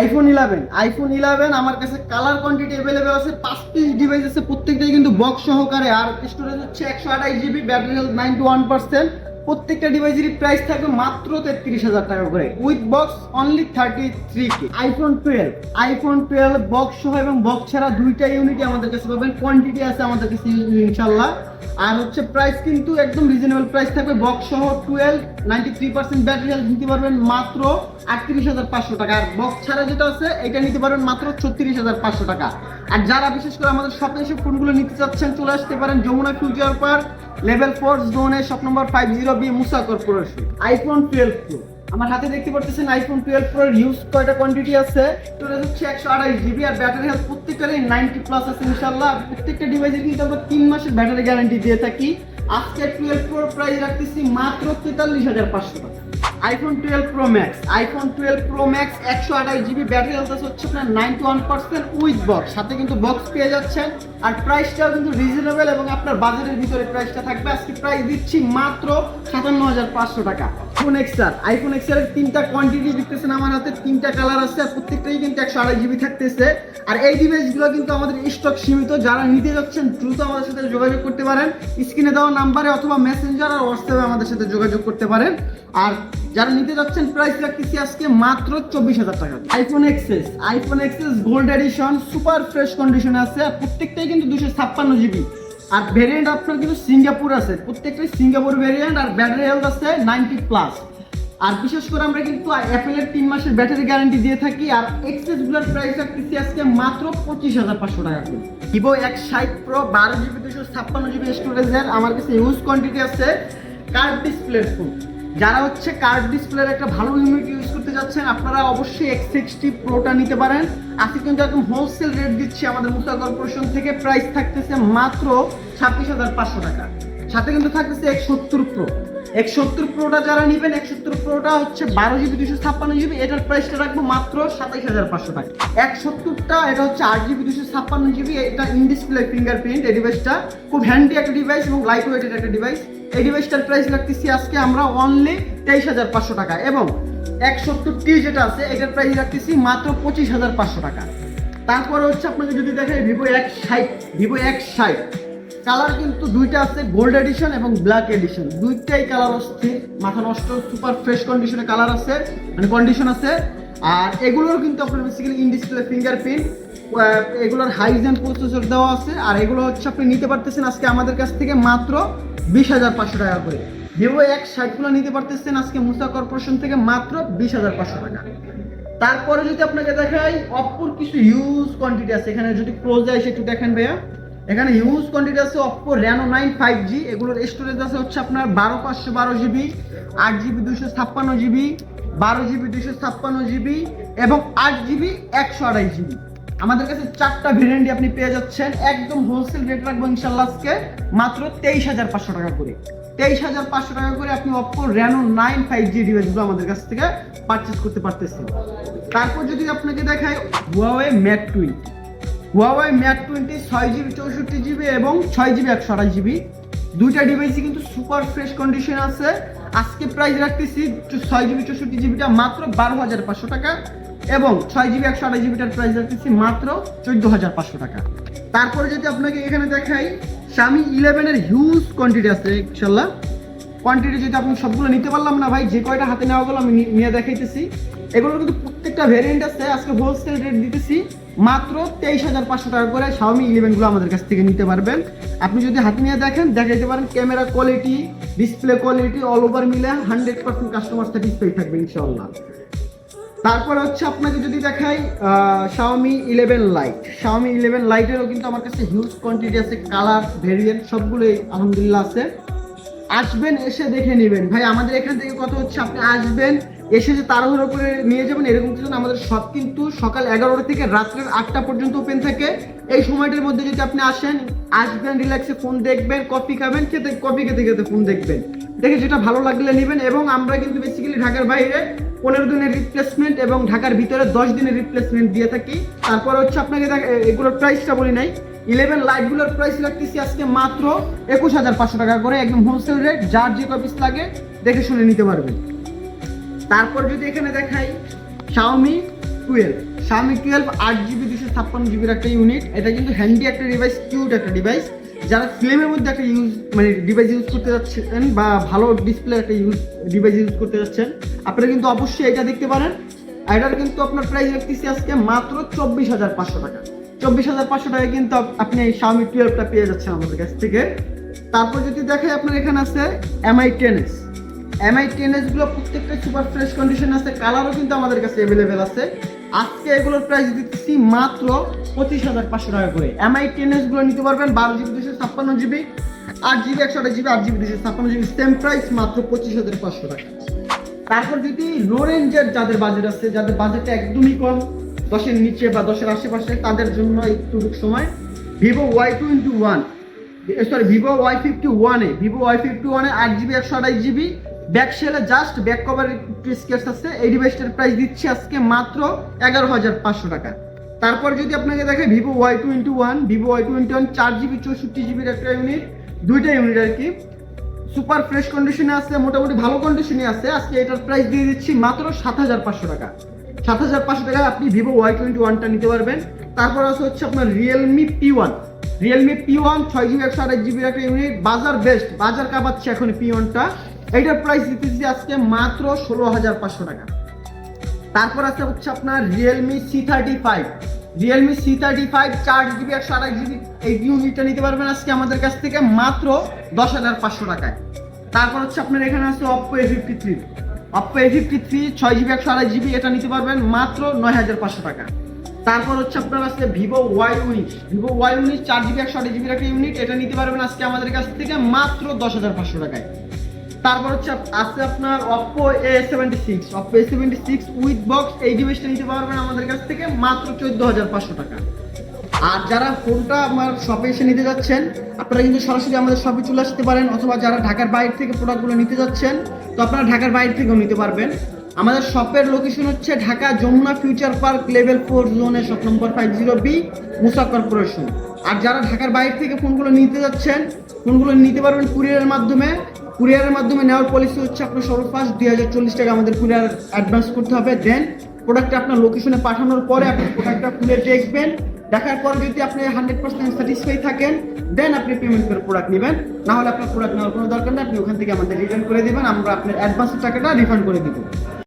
IPhone eleven iPhone eleven আমার কাছে colour quantity available আছে, পাঁচ পিস ডিভাইস আছে, প্রত্যেকটাই কিন্তু বক্স সহকারে, আর স্টোরেজ হচ্ছে একশো আঠাশ GB battery health ninety one percent প্রত্যেকটা ডিভাইসেরই প্রাইস থাকবে মাত্র তেত্রিশ হাজার টাকা করে। With box only thirty three K iPhone twelve iPhone twelve box সহ এবং বক্স ছাড়া দুইটা ইউনিটই আমাদের কাছে পাবেন। কোয়ান্টিটি আছে আমাদের কাছে, ইনশাল্লাহ। আর হচ্ছে প্রাইস কিন্তু একদম রিজনেবল প্রাইস থাকবে। বক্স সহ twelve ninety three percent battery health নিতে পারবেন মাত্র আটত্রিশ হাজার পাঁচশো টাকা। আর বক্স ছাড়া যেটা আছে, এটা নিতে পারবেন মাত্র ছত্রিশ হাজার পাঁচশো টাকা। আর যারা বিশেষ করে আমাদের শপে এসে ফোনগুলো নিতে চাচ্ছেন, চলে আসতে পারেন Jamuna future park level four জোনে shop number five zero B Musa corporation iPhone twelve pro আমার হাতে দেখতে পাচ্ছেন আইফোন টুয়েলভ প্রো ইউজ কয়টা কোয়ান্টিটি আছে? স্টোরেজ হচ্ছে একশো আঠাশ জিবি আর ব্যাটারি হেলথ প্রত্যেকটারই নাইনটি প্লাস আছে ইনশাল্লাহ প্রত্যেকটা ডিভাইসের কিন্তু আমরা তিন মাসের ব্যাটারি গ্যারান্টি দিয়ে থাকি। আজকে টুয়েলভ প্রোর প্রাইস রাখতেছি মাত্র তেতাল্লিশ হাজার পাঁচশো টাকা। IPhone twelve pro max iPhone twelve pro max একশো আঠাশ জিবি ব্যাটারি হেলথ হচ্ছে আপনার ninety one percent with box সাথে কিন্তু বক্স পেয়ে যাচ্ছেন। আর প্রাইসটাও কিন্তু রিজনেবল এবং আপনার বাজারের ভিতরে প্রাইসটা থাকবে। আজকে প্রাইস দিচ্ছি মাত্র সাতান্ন হাজার পাঁচশো টাকা। আইফোন এক্সআর আইফোন এক্সআর এর তিনটা কোয়ান্টিটি দেখতেছেন আমার হাতে তিনটা কালার আছে আর প্রত্যেকটাই কিন্তু একশো আড়াই জিবি থাকতেছে। আর এই ডিভাইসগুলো কিন্তু আমাদের স্টক সীমিত, যারা নিতে যাচ্ছেন দ্রুত আমাদের সাথে যোগাযোগ করতে পারেন। স্ক্রিনে দেওয়া নাম্বারে অথবা মেসেঞ্জার আর হোয়াটসঅ্যাপে আমাদের সাথে যোগাযোগ করতে পারেন। আর যারা নিতে যাচ্ছেন প্রাইস রাখতেছি আজকে মাত্র চব্বিশ হাজার টাকা। IPhone XS iPhone XS gold edition super fresh কন্ডিশনে আছে আর প্রত্যেকটাই কিন্তু দুশো ছাপ্পান্ন জিবি আর ভেরিয়েন্ট আপনার কিন্তু সিঙ্গাপুর আছে। প্রত্যেকটাই সিঙ্গাপুর ভেরিয়েন্ট আর ব্যাটারি হেলথ আছে নাইনটি প্লাস আর বিশেষ করে আমরা কিন্তু অ্যাপেলের তিন মাসের ব্যাটারি গ্যারান্টি দিয়ে থাকি আর এক্সেসগুলোর প্রাইস রাখতেছি আজকে মাত্র পঁচিশ হাজার পাঁচশো টাকা করে। ভিভো এক ষাট প্রো বারো জিবি দুশো ছাপ্পান্ন জিবি স্টোরেজের আমার কাছে ইউজ কোয়ান্টিটি আছে। কার্ড ডিসপ্লে ফোন যারা হচ্ছে কার্ড ডিসপ্লের একটা ভালো ইউনিট ইউজ করতে যাচ্ছেন, আপনারা অবশ্যই এক্স সিক্সটি প্রোটা নিতে পারেন। আজকে কিন্তু একদম হোলসেল রেট দিচ্ছি আমাদের মুক্তা কর্পোরেশন থেকে। প্রাইস থাকতেছে মাত্র ছাব্বিশ হাজার পাঁচশো টাকা। সাথে কিন্তু থাকতেছে এক সত্তর প্রো এক সত্তর প্রোটা যারা নেবেন এক সত্তর প্রোটা হচ্ছে বারো জিবি দুশো ছাপ্পান্ন জিবি এটার প্রাইসটা রাখব মাত্র সাতাইশ হাজার পাঁচশো টাকা। এক সত্তরটা, এটা হচ্ছে আট জিবি দুশো ছাপ্পান্ন জিবি এটা ইন ডিসপ্লে ফিঙ্গারপ্রিন্ট এই ডিভাইসটা খুব হ্যান্ডি একটা ডিভাইস এবং লাইট ওয়েটেড একটা ডিভাইস এই প্রাইস রাখতেছি আজকে আমরা অনলি তেইশ হাজার পাঁচশো টাকা এবং এক সত্তর টি যেটা আছে, এটার প্রাইস রাখতেছি মাত্র পঁচিশ হাজার পাঁচশো টাকা। তারপরে হচ্ছে আপনাকে যদি দেখেন ভিভো এক সাইট ভিভো এক ষাট। কালার কিন্তু দুইটা আছে গোল্ড এডিশন এবং ব্ল্যাক এডিশন দুইটাই কালার অস্থির মাথা নষ্ট সুপার ফ্রেশ কন্ডিশনে কালার আছে মানে কন্ডিশন আছে। আর এগুলোর কিন্তু আপনার বেসিক্যালি ইন ডিসপ্লে ফিঙ্গারপ্রিন্ট এগুলোর হাইজেন প্রসেসর দেওয়া আছে। আর এগুলো হচ্ছে আপনি নিতে পারতেছেন আজকে আমাদের কাছ থেকে মাত্র বিশ হাজার পাঁচশো টাকা করে। ভিভো এক ষাটগুলো নিতে পারতেছেন আজকে মুসা কর্পোরেশন থেকে মাত্র বিশ হাজার পাঁচশো টাকা। তারপরে যদি আপনাকে দেখাই অপ্পোর কিছু ইউজ কোয়ান্টিটি আছে। এখানে যদি ক্লোজ এসে একটু দেখেন ভাইয়া। এখানে হিউজ কোয়ান্টিটি আছে Oppo Reno nine five G এগুলোর স্টোরেজ আছে হচ্ছে আপনার বারো পাঁচশো বারো জিবি আট জিবি দুশো ছাপ্পান্ন জিবি বারো জিবি দুশো ছাপ্পান্ন জিবি এবং আট জিবি একশো আড়াই জিবি আমাদের কাছে চারটা ভেরিয়েন্টই আপনি পেয়ে যাচ্ছেন। একদম হোলসেল রেট রাখব ইনশাল্লাহ আজকে, মাত্র তেইশ হাজার পাঁচশো টাকা করে। তেইশ হাজার পাঁচশো টাকা করে আপনি Oppo Reno nine five G ডিভাইসগুলো আমাদের কাছ থেকে পারচেস করতে পারতেছেন। তারপর যদি আপনাকে দেখায় Huawei Mate twenty Huawei Mate twenty ছয় জিবি চৌষট্টি জিবি এবং ছয় জিবি একশো আঠাশ জিবি দুইটা ডিভাইসই কিন্তু সুপার ফ্রেশ কন্ডিশন আছে। আজকে প্রাইস রাখতেছি ছয় জিবি চৌষট্টি জিবিটা মাত্র বারো হাজার পাঁচশো টাকা এবং ছয় জিবি একশো আঠাশ জিবিটার প্রাইস রাখতেছি মাত্র চোদ্দ হাজার পাঁচশো টাকা। তারপরে যদি আপনাকে এখানে দেখাই স্বামী ইলেভেনের হিউজ কোয়ান্টিটি আছে, ইনশাল্লাহ। কোয়ান্টিটি যদি আপনি সবগুলো নিতে পারলাম না ভাই, যে কয়টা হাতে নেওয়া গেলো আমি নিয়ে দেখাইতেছি। এগুলো কিন্তু প্রত্যেকটা ভেরিয়েন্ট আছে, আজকে হোলসেল রেট দিতেছি। মাত্র তেইশ হাজার পাঁচশো টাকা করে শাওমি ইলেভেনগুলো আমাদের কাছ থেকে নিতে পারবেন। আপনি যদি হাতে নিয়ে দেখেন, দেখাইতে পারেন camera quality display quality all over মিলে হান্ড্রেড পার্সেন্ট কাস্টমার স্যাটিসফাই থাকবে ইনশাল্লাহ তারপরে হচ্ছে আপনাকে যদি দেখাই Xiaomi eleven lite Xiaomi eleven লাইটেরও কিন্তু আমার কাছে হিউজ কোয়ান্টিটি আছে কালার ভেরিয়েন্ট সবগুলোই আলহামদুলিল্লাহ আছে। আসবেন, এসে দেখে নেবেন। ভাই, আমাদের এখান থেকে কত হচ্ছে? আপনি আসবেন এসে যে তাড়াহুড়ো করে নিয়ে যাবেন এরকম কিছু না। আমাদের সব কিন্তু সকাল এগারোটা থেকে রাত্রের আটটা পর্যন্ত ওপেন থাকে। এই সময়টার মধ্যে যদি আপনি আসেন, আসবেন রিল্যাক্সে ফোন দেখবেন কফি খাবেন, খেতে কফি খেতে খেতে ফোন দেখবেন। দেখে যেটা ভালো লাগলে নেবেন এবং আমরা কিন্তু বেসিক্যালি ঢাকার বাইরে পনেরো দিনের রিপ্লেসমেন্ট এবং ঢাকার ভিতরে দশ দিনের রিপ্লেসমেন্ট দিয়ে থাকি। তারপর হচ্ছে আপনাকে এগুলোর প্রাইসটা বলি নাই। ইলেভেন লাইটগুলোর প্রাইস রাখতেছি আজকে মাত্র একুশ হাজার পাঁচশো টাকা করে, একদম হোলসেল রেট যার যে কপিস লাগে, দেখে শুনে নিতে পারবেন। তারপর যদি এখানে দেখাই শাওমি টুয়েলভ শামি টুয়েলভ আট জিবি দুশো ছাপ্পান্ন জিবির একটা ইউনিট এটা কিন্তু হ্যান্ডি একটা ডিভাইস কিউট একটা ডিভাইস যারা ফ্লেমের মধ্যে একটা ইউজ মানে ডিভাইস ইউজ করতে যাচ্ছেন বা ভালো ডিসপ্লে একটা ইউজ ডিভাইস ইউজ করতে যাচ্ছেন, আপনারা কিন্তু অবশ্যই এটা দেখতে পারেন। এটার কিন্তু আপনার প্রাইস রাখতেছি আজকে মাত্র চব্বিশ হাজার পাঁচশো টাকা। চব্বিশ হাজার পাঁচশো টাকায় কিন্তু আপনি এই শামি টুয়েলভটা পেয়ে যাচ্ছেন আমাদের কাছ থেকে। তারপর যদি দেখে আপনার এখানে আছে Mi ten S Mi ten এসগুলো প্রত্যেকটা সুপার ফ্রেশ কন্ডিশন আছে কালারও কিন্তু আমাদের কাছে অ্যাভেলেবেল আছে। আজকে এগুলোর প্রাইস দিচ্ছি মাত্র পঁচিশ হাজার পাঁচশো টাকা করে। এমআই টেন এসগুলো নিতে পারবেন বারো জিবি দুশো ছাপ্পান্ন জিবি, আট জিবি, একশো আট জিবি আট জিবি দুশো ছাপ্পান্ন জিবি সেম প্রাইস মাত্র পঁচিশ হাজার পাঁচশো টাকা। তারপর যদি লো রেঞ্জের যাদের বাজেট আছে, যাদের বাজেটটা একদমই কম, দশের নিচে বা দশের আশেপাশে, তাদের জন্য একটু সময়। Vivo Y twenty one sorry Vivo Y fifty ওয়ানে ভিভো ওয়াই ফিফটি ওয়ানে আট জিবি, একশো আঠাশ জিবি ব্যাক সেলে জাস্ট ব্যাক কভার একটু স্কেচ আছে, এই ডিভাইসটার প্রাইস দিচ্ছি আজকে মাত্র এগারো হাজার পাঁচশো টাকা। তারপর যদি আপনাকে দেখে Vivo Y twenty one Vivo Y twenty one চার জিবি চৌষট্টি জিবির একটা ইউনিট দুইটা ইউনিট আর কি। সুপার ফ্রেশ কন্ডিশনে আছে, মোটামুটি ভালো কন্ডিশনে আছে। আজকে এটার প্রাইস দিয়ে দিচ্ছি মাত্র সাত হাজার পাঁচশো টাকা। সাত হাজার পাঁচশো টাকা আপনি ভিভো ওয়াই টোয়েন্টি ওয়ানটা নিতে পারবেন। তারপর আছে হচ্ছে আপনার Realme P one Realme P one ছয় জিবি একশো আঠাশ জিবির একটা ইউনিট বাজার বেস্ট বাজার কাপাচ্ছে এখন পি ওয়ানটা এইটার প্রাইস দিতেছি আজকে মাত্র ষোলো হাজার পাঁচশো টাকা। তারপর আছে হচ্ছে আপনার Realme C thirty five Realme C thirty five চার জিবি একশো আঠাশ জিবি এই ইউনিটটা নিতে পারবেন আজকে আমাদের কাছ থেকে মাত্র দশ হাজার পাঁচশো টাকায়। তারপর হচ্ছে আপনার এখানে আছে Oppo A fifty three Oppo A fifty three ছয় জিবি একশো আঠাশ জিবি এটা নিতে পারবেন মাত্র নয় হাজার পাঁচশো টাকা। তারপর হচ্ছে আপনার আছে ভিভো ওয়াই উনিশ। ভিভো ওয়াই উনিশ, চার জিবি একশো আঠাশ জিবির একটা ইউনিট এটা নিতে পারবেন আজকে আমাদের কাছ থেকে মাত্র দশ হাজার পাঁচশো টাকায়। তারপর হচ্ছে আছে আপনার Oppo A seventy six Oppo A seventy six with box এই ডিভাইসটা নিতে পারবেন আমাদের কাছ থেকে মাত্র চোদ্দ হাজার পাঁচশো টাকা। আর যারা ফোনটা আমার শপে এসে নিতে যাচ্ছেন, আপনারা কিন্তু সরাসরি আমাদের শপে চলে আসতে পারেন অথবা যারা ঢাকার বাইরে থেকে প্রোডাক্টগুলো নিতে যাচ্ছেন, তো আপনারা ঢাকার বাইরে থেকেও নিতে পারবেন। আমাদের শপের লোকেশন হচ্ছে Dhaka Jamuna future park level four জোনে shop number five zero B Musa corporation. আর যারা ঢাকার বাইরে থেকে ফোনগুলো নিতে যাচ্ছেন, ফোনগুলো নিতে পারবেন কুরিয়ারের মাধ্যমে। কুরিয়ারের মাধ্যমে নেওয়ার পলিসি হচ্ছে আপনার সর্বফার্স্ট দুই হাজার চল্লিশ টাকা আমাদের কুরিয়ার অ্যাডভান্স করতে হবে। দেন প্রোডাক্টটা আপনার লোকেশনে পাঠানোর পরে আপনি প্রোডাক্টটা খুলে দেখবেন। দেখার পর যদি আপনি হান্ড্রেড পার্সেন্ট স্যাটিসফাই থাকেন দেন আপনি পেমেন্ট করে প্রোডাক্ট নেবেন। না হলে আপনার প্রোডাক্ট নেওয়ার কোনো দরকার নেই, আপনি ওখান থেকে আমাদের রিটার্ন করে দেবেন, আমরা আপনার অ্যাডভান্সের টাকাটা রিফান্ড করে দিব।